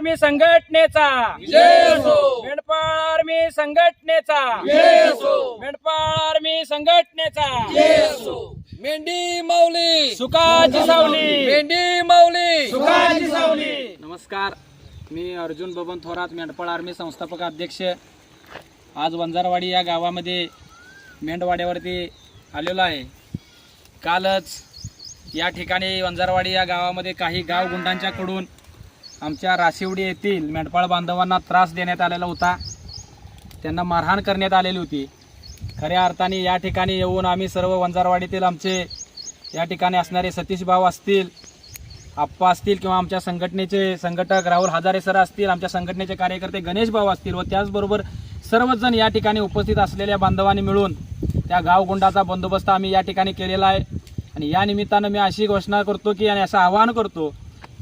Army संघटनेचा. मेंढपाळ army संघटनेचा. मेंढपाळ आर्मी संघटनेचा. मेंढी माऊली. सुखाची सावली. मेंढी माऊली. सुखाची सावली. नमस्कार. मी अर्जुन बबन थोरात मेंढपाळ आर्मी संस्थापक अध्यक्ष. आज वंजारवाडी या गावामध्ये मेंढवाड्यावरती आलेलो आहे. कालच या ठिकाणी वंजारवाडी या गावामध्ये काही गाव गुंडांच्याकडून आमच्या राशिवडी येथील मेंढपाळ बांधवांना त्रास देण्यात आलेला होता. त्यांना मारहाण करण्यात आलेली होती. खऱ्या अर्थाने या ठिकाणी येऊन आम्ही सर्व वंजारवाडीतील आमचे या ठिकाणी असणारे सतीश भाऊ असतील आप्पा असतील किंवा आमच्या संघटनेचे संघटक राहुल हजारे सर असतील आमच्या संघटनेचे कार्यकर्ते गणेश भाऊ असतील व त्याचबरोबर सर्वजण या ठिकाणी उपस्थित असलेल्या बांधवांनी मिळून त्या गावगुंडाचा बंदोबस्त आम्ही या ठिकाणी केलेला आहे. आणि या निमित्तानं मी अशी घोषणा करतो की आणि असं आवाहन करतो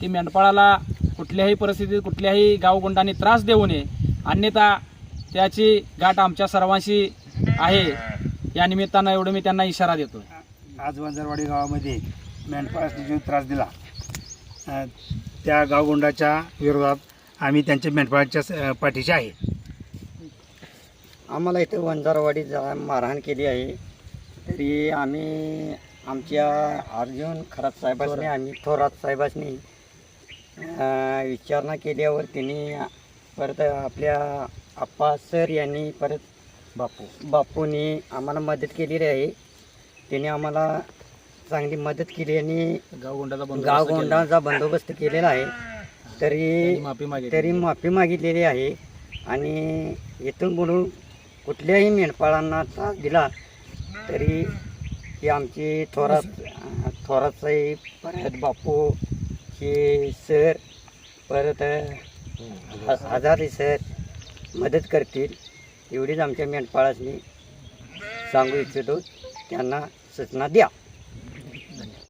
की मेंढपाळाला कुठल्याही परिस्थितीत कुठल्याही गावगुंडांनी त्रास देऊ नये. अन्यथा त्याची गाठ आमच्या सर्वांशी आहे. या निमित्तानं एवढं मी त्यांना इशारा देतो आज वंजारवाडी गावामध्ये मेंढपाळासने जो त्रास दिला अ, त्या गावगुंडाच्या विरोधात आम्ही त्यांच्या मेंढपाळाच्या स- पाठीशी आहे. आम्हाला इथे वंजारवाडीत जा मारहाण केली आहे. तरी आम्ही आमच्या अर्जुन खरात साहेबांनी आम्ही थोरात साहेबांनी विचारणा केल्यावर त्यांनी परत आपल्या आप्पा सर यांनी परत बापू. बापूंनी आम्हाला मदत केलेली आहे. त्यांनी आम्हाला चांगली मदत केली आणि गावगुंडाचा बंदोबस्त गावगोंडाचा बंदोबस्त केलेला आहे. तरी माफी मागितली तरी माफी मागितलेली आहे आणि इथून बोलून कुठल्याही मेंढपाळांना त्रास दिला तरी ही आमची थोरात थोरात साहेब परत बापू हे सर परत ह- हजारे सर मदत करतील एवढीच आमच्या मेंढपाळासनी सांगू इच्छितो. त्यांना सूचना द्या.